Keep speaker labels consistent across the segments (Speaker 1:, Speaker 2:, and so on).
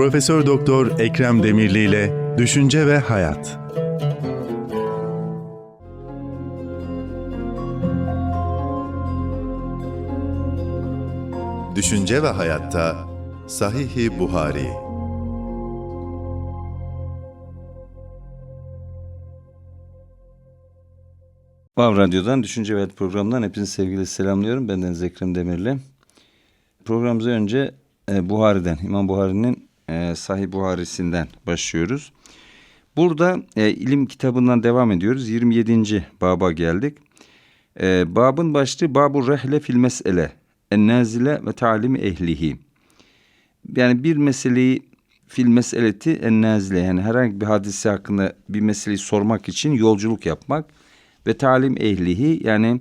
Speaker 1: Profesör Doktor Ekrem Demirli ile Düşünce ve Hayat. Düşünce ve Hayatta Sahih-i Buhari
Speaker 2: Vav Radyo'dan Düşünce ve Hayat programından hepinizi sevgiyle selamlıyorum. Benden Ekrem Demirli. Programımıza önce e, Buhari'den, İmam Buhari'nin e, Sahih Buhari'sinden başlıyoruz. Burada e, ilim kitabından devam ediyoruz. 27. baba geldik. E, babın başlığı Babu Rehle fil Mes'ele Ennazile ve Talim Ehlihi. Yani bir meseleyi fil meseleti ennazile yani herhangi bir hadise hakkında bir meseleyi sormak için yolculuk yapmak ve talim ehlihi yani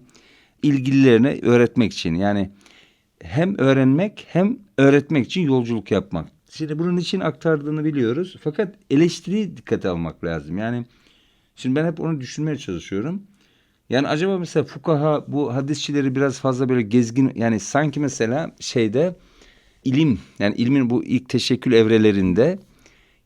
Speaker 2: ilgililerine öğretmek için yani hem öğrenmek hem öğretmek için yolculuk yapmak. Şimdi bunun için aktardığını biliyoruz fakat eleştiriyi dikkate almak lazım. Yani şimdi ben hep onu düşünmeye çalışıyorum. Yani acaba mesela fukaha bu hadisçileri biraz fazla böyle gezgin yani sanki mesela şeyde ilim yani ilmin bu ilk teşekkül evrelerinde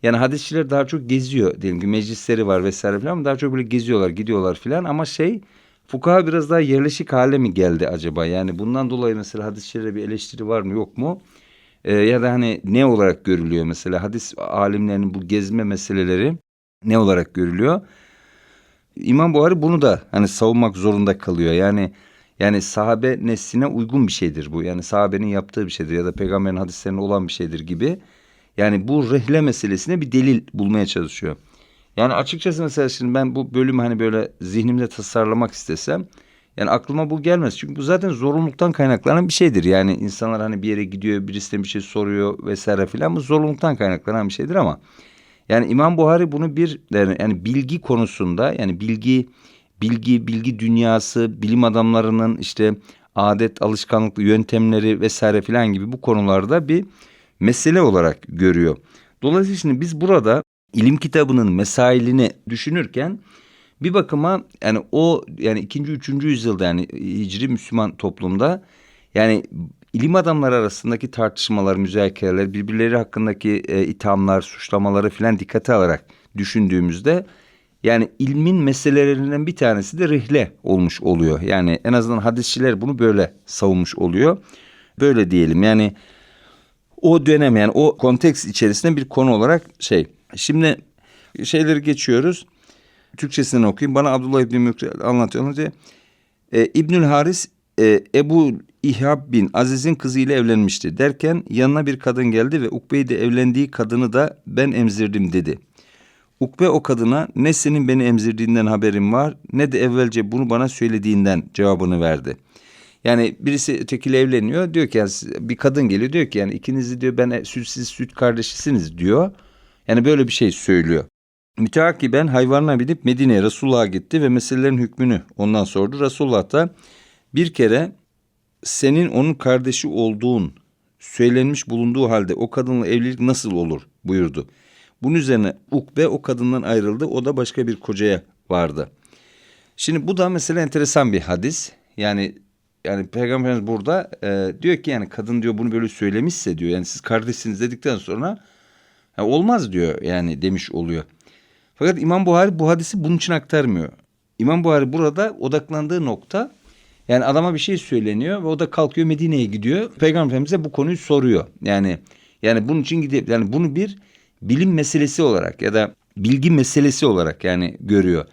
Speaker 2: yani hadisçiler daha çok geziyor diyelim ki meclisleri var vesaire falan ama daha çok böyle geziyorlar gidiyorlar filan ama şey fukaha biraz daha yerleşik hale mi geldi acaba? Yani bundan dolayı mesela hadisçilere bir eleştiri var mı yok mu? Ee, ya da hani ne olarak görülüyor mesela hadis alimlerinin bu gezme meseleleri ne olarak görülüyor? İmam Buhari bunu da hani savunmak zorunda kalıyor. Yani yani sahabe nesline uygun bir şeydir bu. Yani sahabenin yaptığı bir şeydir ya da peygamberin hadislerinde olan bir şeydir gibi. Yani bu rehle meselesine bir delil bulmaya çalışıyor. Yani açıkçası mesela şimdi ben bu bölümü hani böyle zihnimde tasarlamak istesem yani aklıma bu gelmez. Çünkü bu zaten zorunluluktan kaynaklanan bir şeydir. Yani insanlar hani bir yere gidiyor, birisine bir şey soruyor vesaire filan bu zorunluluktan kaynaklanan bir şeydir ama yani İmam Buhari bunu bir yani bilgi konusunda yani bilgi bilgi bilgi dünyası bilim adamlarının işte adet alışkanlık yöntemleri vesaire filan gibi bu konularda bir mesele olarak görüyor. Dolayısıyla şimdi biz burada ilim kitabının mesailini düşünürken bir bakıma yani o yani ikinci üçüncü yüzyılda yani hicri Müslüman toplumda yani ilim adamları arasındaki tartışmalar, müzakereler, birbirleri hakkındaki e, ithamlar, suçlamaları filan dikkate alarak düşündüğümüzde yani ilmin meselelerinden bir tanesi de rihle olmuş oluyor. Yani en azından hadisçiler bunu böyle savunmuş oluyor. Böyle diyelim yani o dönem yani o konteks içerisinde bir konu olarak şey. Şimdi şeyleri geçiyoruz. Türkçesinden okuyayım. Bana Abdullah İbni Mükre anlatıyor. Diye. E, İbnül Haris e, Ebu İhab bin Aziz'in kızıyla evlenmişti. Derken yanına bir kadın geldi ve Ukbe'yi de evlendiği kadını da ben emzirdim dedi. Ukbe o kadına ne senin beni emzirdiğinden haberim var ne de evvelce bunu bana söylediğinden cevabını verdi. Yani birisi ötekiyle evleniyor diyor ki yani bir kadın geliyor diyor ki yani ikinizi diyor ben sütsiz süt kardeşisiniz diyor. Yani böyle bir şey söylüyor. Müteakiben hayvanına binip Medine'ye Resulullah'a gitti ve meselelerin hükmünü ondan sordu. Resulullah da bir kere senin onun kardeşi olduğun söylenmiş bulunduğu halde o kadınla evlilik nasıl olur buyurdu. Bunun üzerine Ukbe o kadından ayrıldı. O da başka bir kocaya vardı. Şimdi bu da mesela enteresan bir hadis. Yani yani peygamberimiz burada e, diyor ki yani kadın diyor bunu böyle söylemişse diyor. Yani siz kardeşsiniz dedikten sonra olmaz diyor yani demiş oluyor. Fakat İmam Buhari bu hadisi bunun için aktarmıyor. İmam Buhari burada odaklandığı nokta yani adama bir şey söyleniyor ve o da kalkıyor Medine'ye gidiyor. Peygamberimize bu konuyu soruyor. Yani yani bunun için gidip yani bunu bir bilim meselesi olarak ya da bilgi meselesi olarak yani görüyor.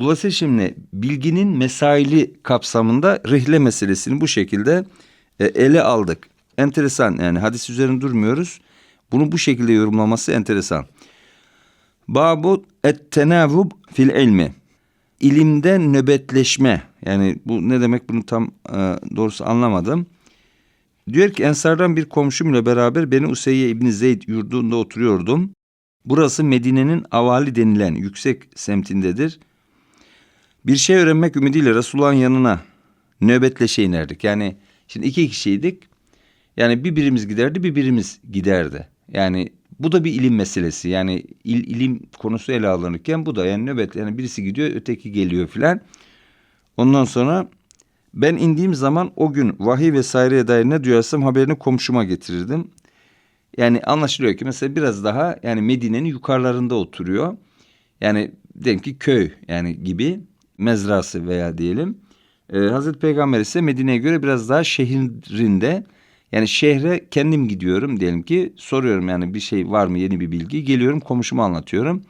Speaker 2: Dolayısıyla şimdi bilginin mesaili kapsamında rihle meselesini bu şekilde e, ele aldık. Enteresan yani hadis üzerine durmuyoruz. Bunu bu şekilde yorumlaması enteresan. Babu et tenavub fil ilmi. İlimde nöbetleşme. Yani bu ne demek bunu tam e, doğrusu anlamadım. Diyor ki Ensardan bir komşumla beraber Beni Useyye İbni Zeyd yurdunda oturuyordum. Burası Medine'nin avali denilen yüksek semtindedir. Bir şey öğrenmek ümidiyle Resulullah'ın yanına nöbetleşe inerdik. Yani şimdi iki kişiydik. Yani bir birimiz giderdi bir birimiz giderdi. Yani bu da bir ilim meselesi. Yani il, ilim konusu ele alınırken bu da yani nöbet yani birisi gidiyor öteki geliyor filan. Ondan sonra ben indiğim zaman o gün vahiy vesaireye dair ne duyarsam haberini komşuma getirirdim. Yani anlaşılıyor ki mesela biraz daha yani Medine'nin yukarılarında oturuyor. Yani diyelim ki köy yani gibi mezrası veya diyelim. Ee, Hazreti Peygamber ise Medine'ye göre biraz daha şehrinde. Yani şehre kendim gidiyorum diyelim ki soruyorum yani bir şey var mı yeni bir bilgi. Geliyorum komşuma anlatıyorum.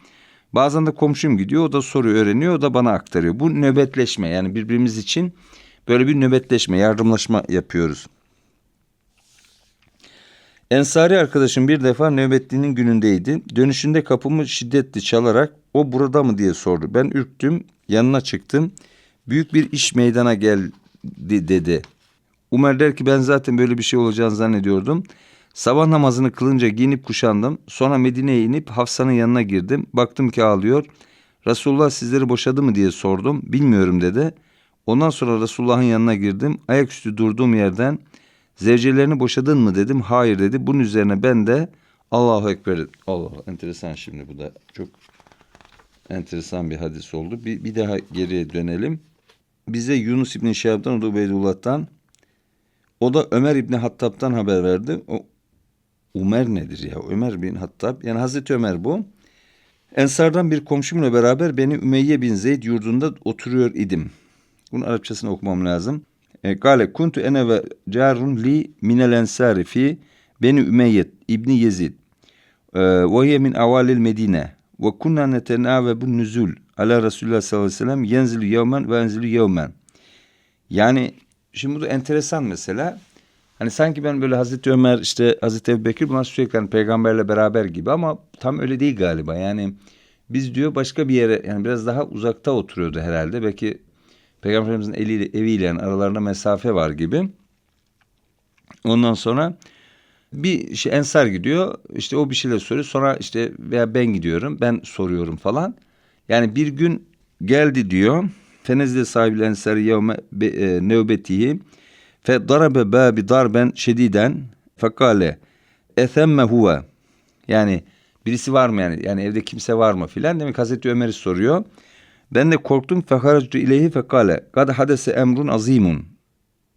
Speaker 2: Bazen de komşum gidiyor o da soruyor öğreniyor o da bana aktarıyor. Bu nöbetleşme yani birbirimiz için böyle bir nöbetleşme yardımlaşma yapıyoruz. Ensari arkadaşım bir defa nöbetliğinin günündeydi. Dönüşünde kapımı şiddetli çalarak o burada mı diye sordu. Ben ürktüm yanına çıktım. Büyük bir iş meydana geldi dedi. Umer der ki ben zaten böyle bir şey olacağını zannediyordum. Sabah namazını kılınca giyinip kuşandım. Sonra Medine'ye inip Hafsa'nın yanına girdim. Baktım ki ağlıyor. Resulullah sizleri boşadı mı diye sordum. Bilmiyorum dedi. Ondan sonra Resulullah'ın yanına girdim. Ayaküstü durduğum yerden zevcelerini boşadın mı dedim. Hayır dedi. Bunun üzerine ben de Allahu Ekber dedim. Allah enteresan şimdi bu da çok enteresan bir hadis oldu. Bir, bir daha geriye dönelim. Bize Yunus İbni da Ubeydullah'tan, o da Ömer İbni Hattab'dan haber verdi. O Ömer nedir ya? Ömer bin Hattab. Yani Hazreti Ömer bu. Ensardan bir komşumla beraber beni Ümeyye bin Zeyd yurdunda oturuyor idim. Bunun Arapçasını okumam lazım. E, Gale kuntu ene ve carun li minel ensari fi beni Ümeyye İbni Yezid. E, Ve hiye min avalil Medine. Ve kunna netenavebu nüzul ala Resulullah sallallahu aleyhi ve sellem yenzilu yevmen ve enzilu yevmen. Yani şimdi bu da enteresan mesela. Hani sanki ben böyle Hazreti Ömer işte Hazreti Ebu Bekir bunlar sürekli hani peygamberle beraber gibi ama tam öyle değil galiba. Yani biz diyor başka bir yere yani biraz daha uzakta oturuyordu herhalde. Belki peygamberimizin eliyle, eviyle yani aralarında mesafe var gibi. Ondan sonra bir şey ensar gidiyor işte o bir şeyler soruyor sonra işte veya ben gidiyorum ben soruyorum falan. Yani bir gün geldi diyor. Fenezde sahibi ensar yevme e, nevbetihi fe darabe babi darben şediden fekale ethemme huve yani birisi var mı yani yani evde kimse var mı filan demek Hazreti Ömer'i soruyor. Ben de korktum feharactu ileyhi fekale kad hadese emrun azimun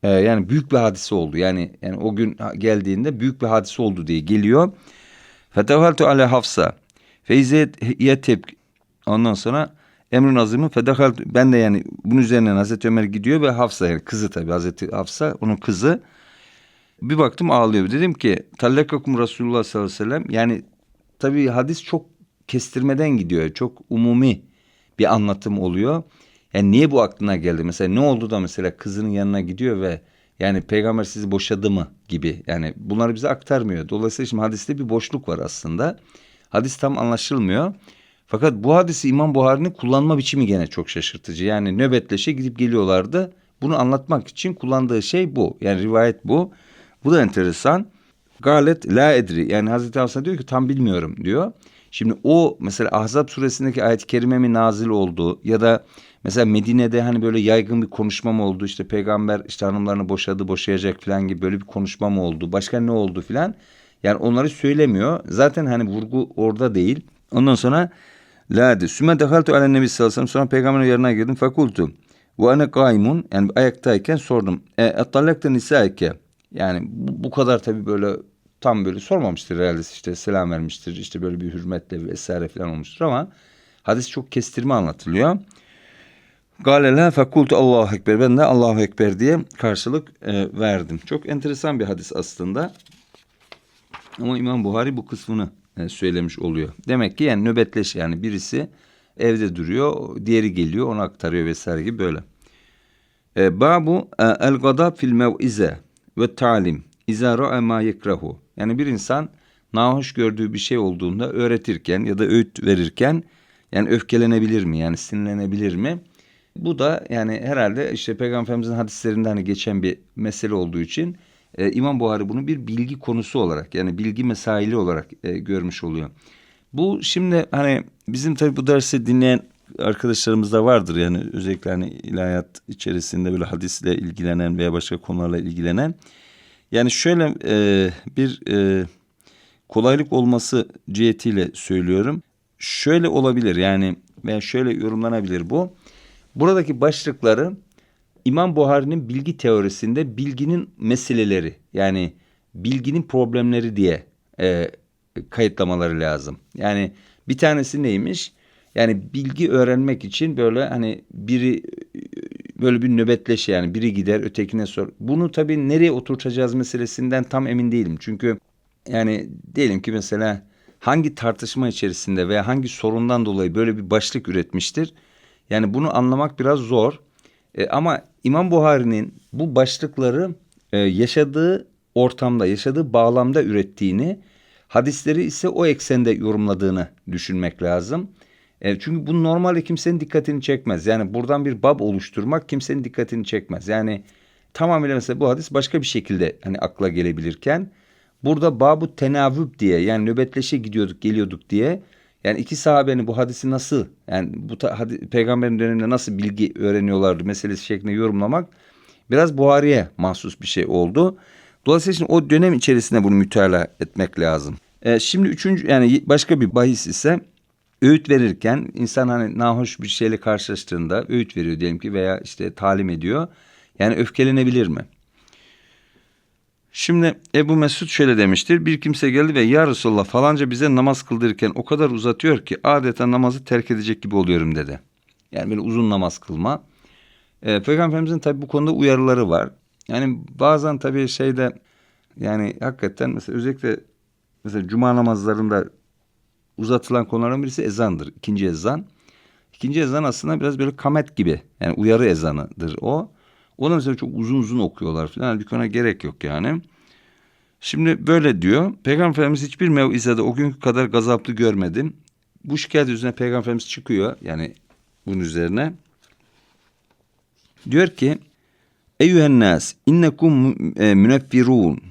Speaker 2: ee, yani büyük bir hadise oldu. Yani yani o gün geldiğinde büyük bir hadise oldu diye geliyor. Fetehaltu ala Hafsa. Feyze yetep. Ondan sonra Emrun Azim'in fedehaltu. Ben de yani bunun üzerine Hazreti Ömer gidiyor ve Hafsa yani kızı tabii Hazreti Hafsa onun kızı. Bir baktım ağlıyor. Dedim ki tallakakum Resulullah sallallahu aleyhi ve sellem. Yani tabii hadis çok kestirmeden gidiyor. Çok umumi bir anlatım oluyor. Yani niye bu aklına geldi? Mesela ne oldu da mesela kızının yanına gidiyor ve yani peygamber sizi boşadı mı gibi. Yani bunları bize aktarmıyor. Dolayısıyla şimdi hadiste bir boşluk var aslında. Hadis tam anlaşılmıyor. Fakat bu hadisi İmam Buhari'nin kullanma biçimi gene çok şaşırtıcı. Yani nöbetleşe gidip geliyorlardı. Bunu anlatmak için kullandığı şey bu. Yani rivayet bu. Bu da enteresan. Galet la edri. Yani Hazreti Hafsa diyor ki tam bilmiyorum diyor. Şimdi o mesela Ahzab suresindeki ayet-i kerime mi nazil oldu ya da mesela Medine'de hani böyle yaygın bir konuşma mı oldu işte peygamber işte hanımlarını boşadı boşayacak falan gibi böyle bir konuşma mı oldu başka ne oldu falan yani onları söylemiyor zaten hani vurgu orada değil ondan sonra la de sümme dehaltu alen nebi sallallahu aleyhi sonra peygamberin yanına girdim fakultu ve ene kaimun yani ayaktayken sordum e ettallakta nisaike yani bu, bu kadar tabii böyle tam böyle sormamıştır herhalde işte selam vermiştir işte böyle bir hürmetle vesaire falan olmuştur ama hadis çok kestirme anlatılıyor. Gale la fekultu Allahu Ekber. Ben de Allahu Ekber diye karşılık e, verdim. Çok enteresan bir hadis aslında. Ama İmam Buhari bu kısmını söylemiş oluyor. Demek ki yani nöbetleş yani birisi evde duruyor, diğeri geliyor onu aktarıyor vesaire gibi böyle. E, babu e, el gadab fil mev'ize ve talim. İza ra'a ma yekrahu. Yani bir insan nahoş gördüğü bir şey olduğunda öğretirken ya da öğüt verirken yani öfkelenebilir mi? Yani sinirlenebilir mi? Bu da yani herhalde işte Peygamberimizin hadislerinde hani geçen bir mesele olduğu için e, İmam Buhari bunu bir bilgi konusu olarak yani bilgi mesaili olarak e, görmüş oluyor. Bu şimdi hani bizim tabii bu dersi dinleyen arkadaşlarımız da vardır yani özellikle hani ilahiyat içerisinde böyle hadisle ilgilenen veya başka konularla ilgilenen. Yani şöyle e, bir e, kolaylık olması cihetiyle söylüyorum. Şöyle olabilir yani veya şöyle yorumlanabilir bu. Buradaki başlıkları İmam Buhari'nin bilgi teorisinde bilginin meseleleri yani bilginin problemleri diye e, kayıtlamaları lazım. Yani bir tanesi neymiş? Yani bilgi öğrenmek için böyle hani biri böyle bir nöbetleşe yani biri gider ötekine sor. Bunu tabii nereye oturtacağız meselesinden tam emin değilim. Çünkü yani diyelim ki mesela hangi tartışma içerisinde veya hangi sorundan dolayı böyle bir başlık üretmiştir. Yani bunu anlamak biraz zor. E, ama İmam Buhari'nin bu başlıkları e, yaşadığı ortamda, yaşadığı bağlamda ürettiğini, hadisleri ise o eksende yorumladığını düşünmek lazım. E, çünkü bu normalde kimsenin dikkatini çekmez. Yani buradan bir bab oluşturmak kimsenin dikkatini çekmez. Yani tamamıyla mesela bu hadis başka bir şekilde hani akla gelebilirken burada babu tenavüb diye yani nöbetleşe gidiyorduk geliyorduk diye yani iki sahabenin bu hadisi nasıl yani bu hadi, peygamberin döneminde nasıl bilgi öğreniyorlardı meselesi şeklinde yorumlamak biraz Buhari'ye mahsus bir şey oldu. Dolayısıyla şimdi o dönem içerisinde bunu mütalaa etmek lazım. E, şimdi üçüncü yani başka bir bahis ise öğüt verirken insan hani nahoş bir şeyle karşılaştığında öğüt veriyor diyelim ki veya işte talim ediyor. Yani öfkelenebilir mi? Şimdi Ebu Mesud şöyle demiştir. Bir kimse geldi ve ya Resulallah falanca bize namaz kıldırırken o kadar uzatıyor ki adeta namazı terk edecek gibi oluyorum dedi. Yani böyle uzun namaz kılma. E, Peygamberimizin tabi bu konuda uyarıları var. Yani bazen tabii şeyde yani hakikaten mesela özellikle mesela cuma namazlarında uzatılan konulardan birisi ezandır. İkinci ezan. İkinci ezan aslında biraz böyle kamet gibi. Yani uyarı ezanıdır o. Onu mesela çok uzun uzun okuyorlar falan. Halbuki ona gerek yok yani. Şimdi böyle diyor. Peygamber Efendimiz hiçbir mevizede o günkü kadar gazaplı görmedim. Bu şikayet üzerine Peygamber Efendimiz çıkıyor. Yani bunun üzerine. Diyor ki Eyyühen nas innekum e, müneffirun.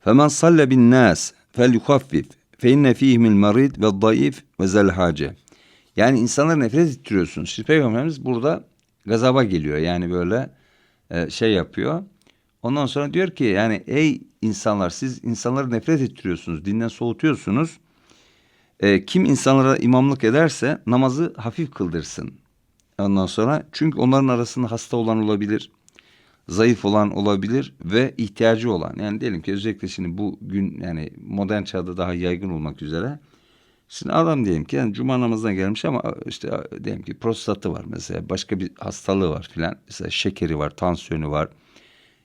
Speaker 2: Femen salle bin nas fel yuhaffif. Fe inne fihimil marid ve zayıf ve zel. Yani insanları nefret ettiriyorsunuz. Şimdi Peygamberimiz burada gazaba geliyor. Yani böyle e, şey yapıyor. Ondan sonra diyor ki yani ey insanlar siz insanları nefret ettiriyorsunuz. Dinden soğutuyorsunuz. E, kim insanlara imamlık ederse namazı hafif kıldırsın. Ondan sonra çünkü onların arasında hasta olan olabilir. Zayıf olan olabilir ve ihtiyacı olan. Yani diyelim ki özellikle şimdi bu gün yani modern çağda daha yaygın olmak üzere. Şimdi adam diyelim ki yani cuma namazına gelmiş ama işte diyelim ki prostatı var mesela başka bir hastalığı var filan. Mesela şekeri var, tansiyonu var.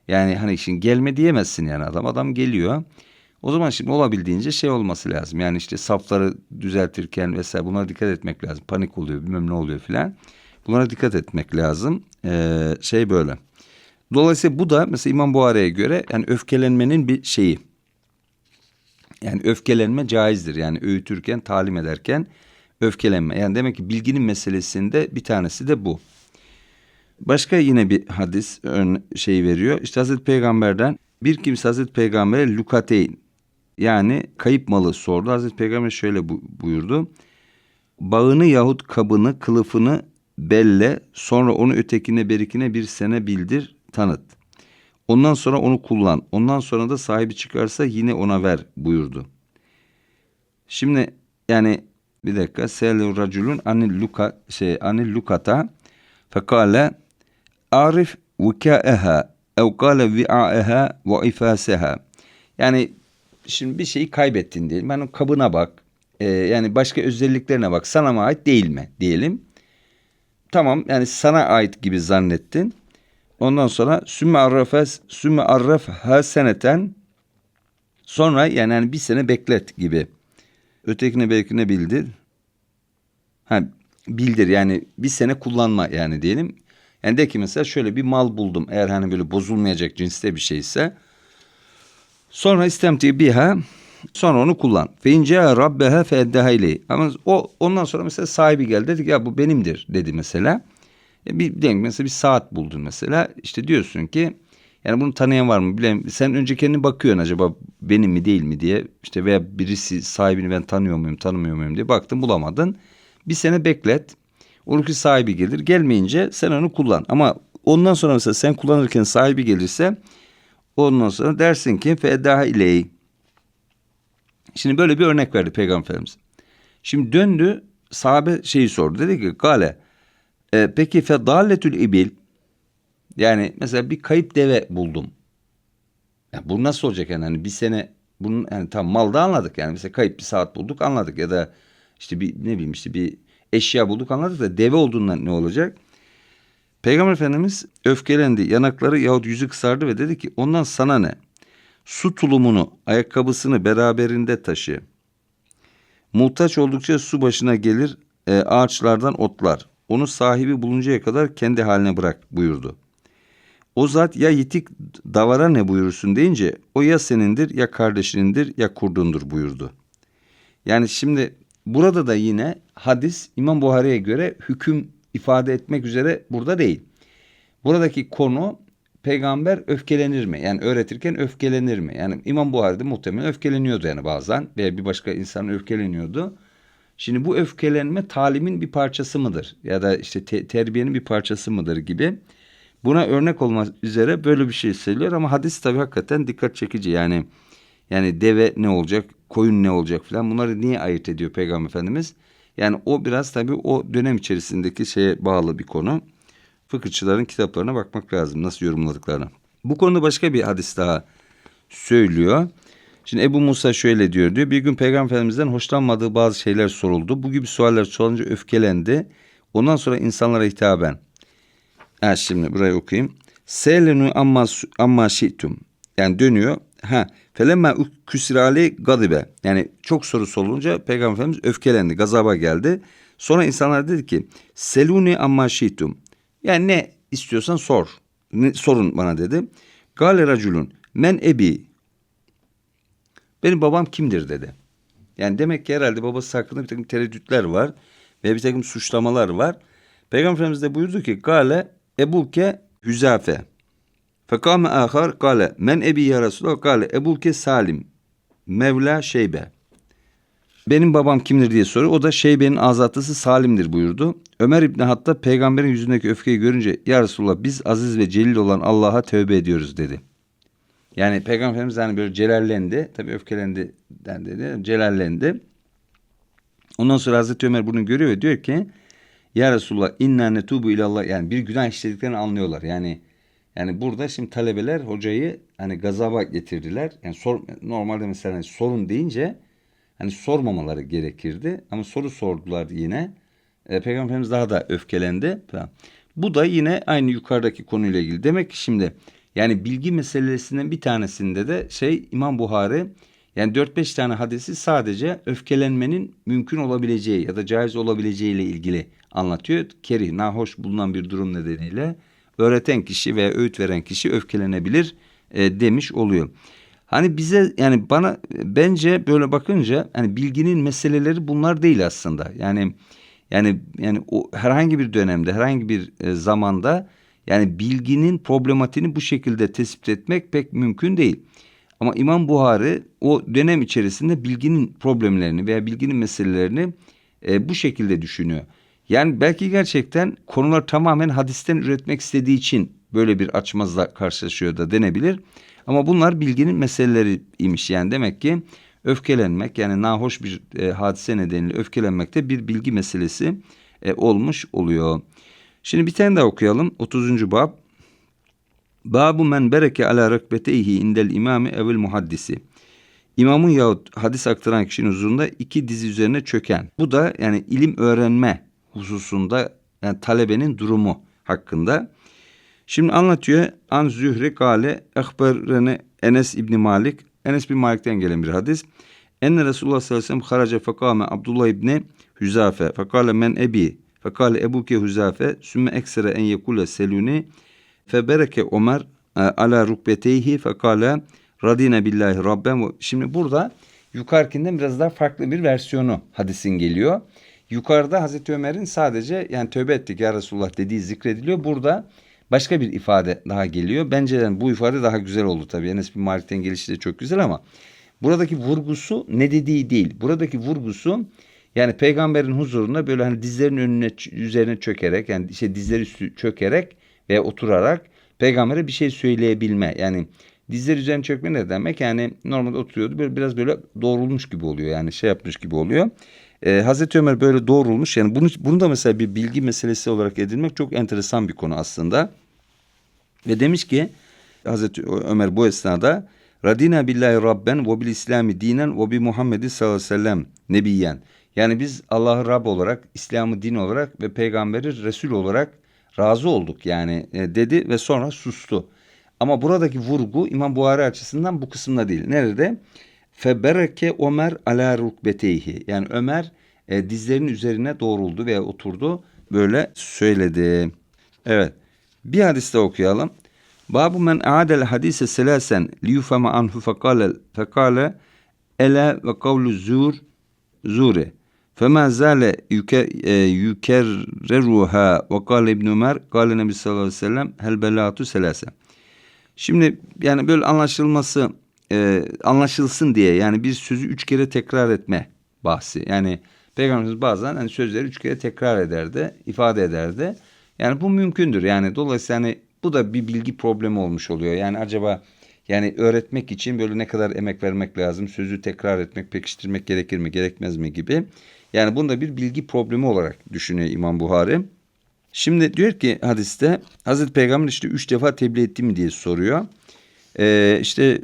Speaker 2: Yani hani şimdi gelme diyemezsin yani adam. Adam geliyor. O zaman şimdi olabildiğince şey olması lazım. Yani işte safları düzeltirken vesaire bunlara dikkat etmek lazım. Panik oluyor bilmem ne oluyor filan. Bunlara dikkat etmek lazım. Ee, şey böyle. Dolayısıyla bu da mesela İmam Buhari'ye göre yani öfkelenmenin bir şeyi. Yani öfkelenme caizdir. Yani öğütürken, talim ederken öfkelenme. Yani demek ki bilginin meselesinde bir tanesi de bu. Başka yine bir hadis şey veriyor. İşte Hazreti Peygamber'den bir kimse Hazreti Peygamber'e lukateyn yani kayıp malı sordu. Hazreti Peygamber şöyle bu, buyurdu. Bağını yahut kabını, kılıfını belle sonra onu ötekine berikine bir sene bildir, tanıt. Ondan sonra onu kullan. Ondan sonra da sahibi çıkarsa yine ona ver buyurdu. Şimdi yani bir dakika. Selu raculun anil luka şey anil lukata fekale arif vikaeha ev kale vi'aeha ve ifaseha. Yani şimdi bir şeyi kaybettin diyelim. Yani kabına bak. Ee, yani başka özelliklerine bak. Sana mı ait değil mi diyelim. Tamam yani sana ait gibi zannettin. Ondan sonra sümme arrafes sümme arraf seneten sonra yani, yani bir sene beklet gibi. Ötekine belkine bildir. Ha bildir yani bir sene kullanma yani diyelim. Yani de ki mesela şöyle bir mal buldum. Eğer hani böyle bozulmayacak cinste bir şeyse. Sonra istemti biha sonra onu kullan. Fe ince rabbeha fe Ama o ondan sonra mesela sahibi geldi dedi ki ya bu benimdir dedi mesela. E, bir diyelim mesela bir saat buldun mesela. İşte diyorsun ki yani bunu tanıyan var mı bilem sen önce kendine bakıyorsun acaba benim mi değil mi diye işte veya birisi sahibini ben tanıyor muyum tanımıyor muyum diye baktın bulamadın. Bir sene beklet. Olur ki sahibi gelir. Gelmeyince sen onu kullan. Ama ondan sonra mesela sen kullanırken sahibi gelirse ondan sonra dersin ki fedaha iley. Şimdi böyle bir örnek verdi Peygamber Efendimiz. Şimdi döndü sahabe şeyi sordu. Dedi ki gale e, peki fedalletül ibil yani mesela bir kayıp deve buldum. Ya bu nasıl olacak yani? Hani bir sene bunun yani tam malda anladık yani mesela kayıp bir saat bulduk anladık ya da işte bir ne bileyim işte bir eşya bulduk anladık da deve olduğundan ne olacak? Peygamber Efendimiz öfkelendi yanakları yahut yüzü kısardı ve dedi ki ondan sana ne? Su tulumunu ayakkabısını beraberinde taşı. Muhtaç oldukça su başına gelir e, ağaçlardan otlar. Onu sahibi buluncaya kadar kendi haline bırak buyurdu. O zat ya yitik davara ne buyurursun deyince o ya senindir ya kardeşinindir ya kurdundur buyurdu. Yani şimdi burada da yine hadis İmam Buhari'ye göre hüküm ifade etmek üzere burada değil. Buradaki konu peygamber öfkelenir mi? Yani öğretirken öfkelenir mi? Yani İmam Buhari'de muhtemelen öfkeleniyordu yani bazen veya bir başka insan öfkeleniyordu. Şimdi bu öfkelenme talimin bir parçası mıdır? Ya da işte te- terbiyenin bir parçası mıdır gibi. Buna örnek olmak üzere böyle bir şey söylüyor ama hadis tabii hakikaten dikkat çekici. Yani yani deve ne olacak, koyun ne olacak falan bunları niye ayırt ediyor Peygamber Efendimiz? Yani o biraz tabii o dönem içerisindeki şeye bağlı bir konu. Fıkıhçıların kitaplarına bakmak lazım nasıl yorumladıklarına. Bu konuda başka bir hadis daha söylüyor. Şimdi Ebu Musa şöyle diyor diyor. Bir gün Peygamber hoşlanmadığı bazı şeyler soruldu. Bu gibi sualler sorulunca öfkelendi. Ondan sonra insanlara hitaben. Ha şimdi burayı okuyayım. Selenu amma amma şitum. Yani dönüyor. Ha felemma küsrali gadibe. Yani çok soru sorulunca Peygamber öfkelendi, gazaba geldi. Sonra insanlar dedi ki seluni amma şitum. Yani ne istiyorsan sor. Ne, sorun bana dedi. Gale raculun men ebi. Benim babam kimdir dedi. Yani demek ki herhalde babası hakkında bir takım tereddütler var ve bir takım suçlamalar var. Peygamber Efendimiz de buyurdu ki Gale ebuke hüzafe. Fekame ahar gale men ebi ya Resulallah gale ebuke salim. Mevla şeybe. Benim babam kimdir diye soruyor. O da Şeybe'nin azatlısı Salim'dir buyurdu. Ömer İbni Hatta peygamberin yüzündeki öfkeyi görünce Ya Resulallah biz aziz ve celil olan Allah'a tövbe ediyoruz dedi. Yani Peygamber Efendimiz yani böyle celallendi. Tabii öfkelendi dedi. Celallendi. Ondan sonra Hazreti Ömer bunu görüyor ve diyor ki Ya Resulallah inna netubu ilallah yani bir günah işlediklerini anlıyorlar. Yani yani burada şimdi talebeler hocayı hani gazaba getirdiler. Yani sor, normalde mesela hani sorun deyince hani sormamaları gerekirdi ama soru sordular yine. E, Peygamber Efendimiz daha da öfkelendi. Falan. Bu da yine aynı yukarıdaki konuyla ilgili. Demek ki şimdi yani bilgi meselesinden bir tanesinde de şey İmam Buhari yani 4-5 tane hadisi sadece öfkelenmenin mümkün olabileceği ya da caiz olabileceği ile ilgili anlatıyor. Kerih, nahoş bulunan bir durum nedeniyle öğreten kişi veya öğüt veren kişi öfkelenebilir e, demiş oluyor. Hani bize yani bana bence böyle bakınca hani bilginin meseleleri bunlar değil aslında. Yani yani yani o herhangi bir dönemde herhangi bir e, zamanda yani bilginin problematiğini bu şekilde tespit etmek pek mümkün değil. Ama İmam Buhari o dönem içerisinde bilginin problemlerini veya bilginin meselelerini e, bu şekilde düşünüyor. Yani belki gerçekten konular tamamen hadisten üretmek istediği için böyle bir açmazla karşılaşıyor da denebilir. Ama bunlar bilginin meseleleriymiş. Yani demek ki öfkelenmek yani nahoş bir e, hadise nedeniyle öfkelenmek de bir bilgi meselesi e, olmuş oluyor. Şimdi bir tane daha okuyalım. 30. bab. Babu men bereke ala rükbeteyhi indel imami evil muhaddisi. İmamın yahut hadis aktaran kişinin huzurunda iki dizi üzerine çöken. Bu da yani ilim öğrenme hususunda yani talebenin durumu hakkında. Şimdi anlatıyor. An Zühre gale ehberene Enes İbni Malik. Enes bin Malik'ten gelen bir hadis. Enne Resulullah sallallahu aleyhi ve sellem haraca fekame Abdullah İbni Hüzafe. Fekale men ebi. Fekale ebuke Hüzafe. Sümme eksere en yekule seluni. Febereke Ömer e, ala rukbeteyhi. Fekale radine billahi rabben. Şimdi burada yukarıkinden biraz daha farklı bir versiyonu hadisin geliyor. Yukarıda Hazreti Ömer'in sadece yani tövbe ettik ya Resulullah dediği zikrediliyor. Burada başka bir ifade daha geliyor. Bence yani bu ifade daha güzel oldu tabii. Enes bin Malik'ten gelişi de çok güzel ama buradaki vurgusu ne dediği değil. Buradaki vurgusu yani peygamberin huzurunda böyle hani dizlerin önüne üzerine çökerek yani işte dizleri üstü çökerek veya oturarak peygambere bir şey söyleyebilme. Yani dizler üzerine çökme ne demek? Yani normalde oturuyordu böyle biraz böyle doğrulmuş gibi oluyor. Yani şey yapmış gibi oluyor. Ee, Hazreti Ömer böyle doğrulmuş. Yani bunu, bunu da mesela bir bilgi meselesi olarak edinmek çok enteresan bir konu aslında. Ve demiş ki Hazreti Ömer bu esnada Radina billahi rabben ve bil islami dinen ve bi Muhammedin sallallahu aleyhi ve sellem nebiyen. Yani biz Allah'ı Rab olarak, İslam'ı din olarak ve peygamberi Resul olarak razı olduk yani e, dedi ve sonra sustu. Ama buradaki vurgu İmam Buhari açısından bu kısımda değil. Nerede? Febereke Ömer ala rukbeteyhi. Yani Ömer e, dizlerinin üzerine doğruldu veya oturdu. Böyle söyledi. Evet. Bir hadis de okuyalım. Babu men aadel hadise selasen liyufama anhu fekale fekale ele ve kavlu zur zure. Fema zale yüke, e, yükerreruha ve kale İbn Ömer kale Nebi sallallahu aleyhi ve sellem hel belatu. Şimdi yani böyle anlaşılması e, anlaşılsın diye yani bir sözü üç kere tekrar etme bahsi. Yani Peygamberimiz bazen hani sözleri üç kere tekrar ederdi, ifade ederdi. Yani bu mümkündür. Yani dolayısıyla hani bu da bir bilgi problemi olmuş oluyor. Yani acaba yani öğretmek için böyle ne kadar emek vermek lazım? Sözü tekrar etmek, pekiştirmek gerekir mi, gerekmez mi gibi. Yani bunu da bir bilgi problemi olarak düşünüyor İmam Buhari. Şimdi diyor ki hadiste Hazreti Peygamber işte üç defa tebliğ etti mi diye soruyor. Ee, işte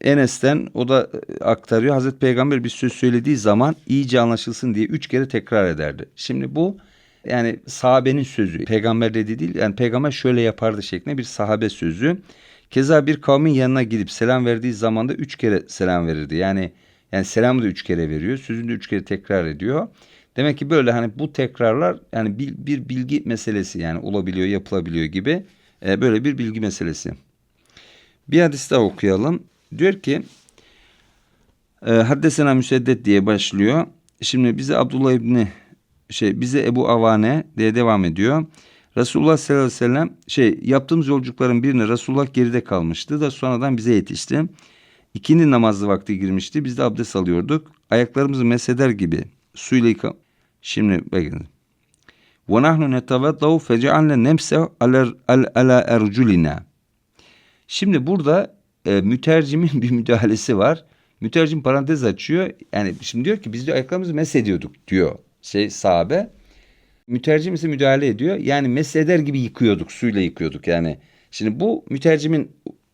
Speaker 2: Enes'ten o da e, aktarıyor. Hazreti Peygamber bir söz söylediği zaman iyice anlaşılsın diye üç kere tekrar ederdi. Şimdi bu yani sahabenin sözü. Peygamber dediği değil yani peygamber şöyle yapardı şeklinde bir sahabe sözü. Keza bir kavmin yanına gidip selam verdiği zaman da üç kere selam verirdi. Yani yani selamı da üç kere veriyor. Sözünü de üç kere tekrar ediyor. Demek ki böyle hani bu tekrarlar yani bir, bir bilgi meselesi yani olabiliyor, yapılabiliyor gibi e, böyle bir bilgi meselesi. Bir hadis daha okuyalım. Diyor ki e, Haddesena Müseddet diye başlıyor. Şimdi bize Abdullah İbni şey bize Ebu Avane diye devam ediyor. Resulullah sallallahu aleyhi ve sellem şey yaptığımız yolculukların birine Resulullah geride kalmıştı da sonradan bize yetişti. İkindi namazlı vakti girmişti. Biz de abdest alıyorduk. Ayaklarımızı mesheder gibi suyla yıka... Şimdi bakın. Neteveddau fecealne nemse ala, ala erculina. Şimdi burada e, mütercimin bir müdahalesi var. Mütercim parantez açıyor. Yani şimdi diyor ki biz de ayaklarımızı mesediyorduk diyor şey sahabe. Mütercim ise müdahale ediyor. Yani meseder gibi yıkıyorduk, suyla yıkıyorduk yani. Şimdi bu mütercimin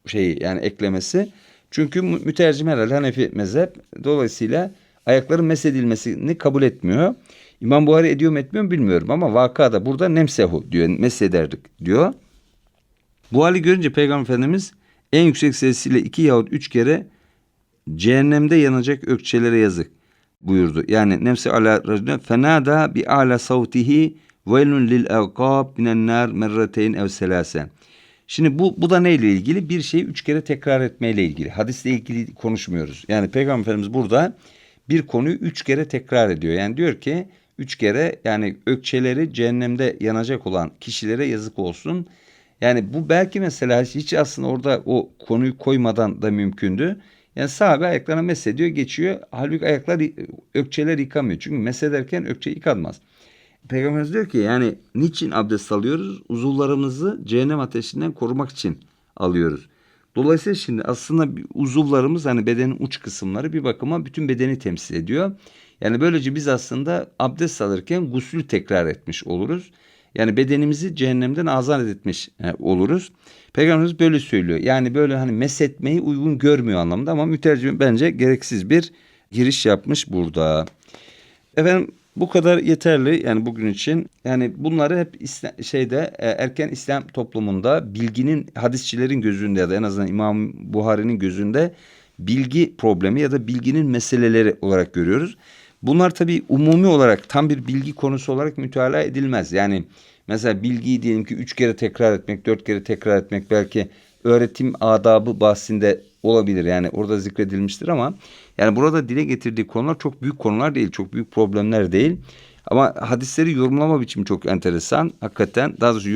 Speaker 2: şeyi yani eklemesi. Çünkü mü- mütercim herhalde Hanefi mezhep. Dolayısıyla ayakların mesedilmesini kabul etmiyor. İmam Buhari ediyor mu etmiyor mu bilmiyorum ama vakada burada nemsehu diyor, mesederdik diyor. Bu hali görünce Peygamber Efendimiz en yüksek sesiyle iki yahut üç kere cehennemde yanacak ökçelere yazık buyurdu. Yani nefsi ala racüne fenada bi ala savtihi velun lil evkab minen nar merrateyn ev. Şimdi bu, bu da neyle ilgili? Bir şeyi üç kere tekrar etmeyle ilgili. Hadisle ilgili konuşmuyoruz. Yani Peygamber Efendimiz burada bir konuyu üç kere tekrar ediyor. Yani diyor ki üç kere yani ökçeleri cehennemde yanacak olan kişilere yazık olsun. Yani bu belki mesela hiç aslında orada o konuyu koymadan da mümkündü. Yani sahabe ayaklarına mesediyor geçiyor. Halbuki ayaklar ökçeler yıkamıyor. Çünkü mesederken ökçe yıkanmaz. Peygamberimiz diyor ki yani niçin abdest alıyoruz? Uzuvlarımızı cehennem ateşinden korumak için alıyoruz. Dolayısıyla şimdi aslında uzuvlarımız hani bedenin uç kısımları bir bakıma bütün bedeni temsil ediyor. Yani böylece biz aslında abdest alırken guslü tekrar etmiş oluruz. Yani bedenimizi cehennemden azat etmiş e, oluruz. Peygamberimiz böyle söylüyor. Yani böyle hani mesetmeyi uygun görmüyor anlamında ama mütercim bence gereksiz bir giriş yapmış burada. Efendim bu kadar yeterli yani bugün için. Yani bunları hep İsla- şeyde e, erken İslam toplumunda bilginin hadisçilerin gözünde ya da en azından İmam Buhari'nin gözünde bilgi problemi ya da bilginin meseleleri olarak görüyoruz. Bunlar tabii umumi olarak tam bir bilgi konusu olarak mütalaa edilmez. Yani mesela bilgiyi diyelim ki üç kere tekrar etmek, dört kere tekrar etmek belki öğretim adabı bahsinde olabilir. Yani orada zikredilmiştir ama yani burada dile getirdiği konular çok büyük konular değil, çok büyük problemler değil. Ama hadisleri yorumlama biçimi çok enteresan. Hakikaten daha doğrusu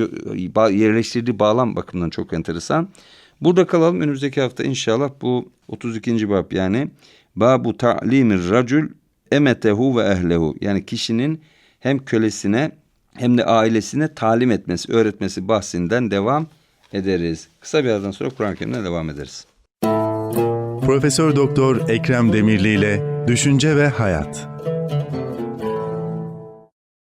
Speaker 2: yerleştirdiği bağlam bakımından çok enteresan. Burada kalalım. Önümüzdeki hafta inşallah bu 32. bab yani babu ta'limir racul emetehu ve ehlehu. Yani kişinin hem kölesine hem de ailesine talim etmesi, öğretmesi bahsinden devam ederiz. Kısa bir aradan sonra Kur'an-ı Kerim'den devam ederiz.
Speaker 1: Profesör Doktor Ekrem Demirli ile Düşünce ve Hayat.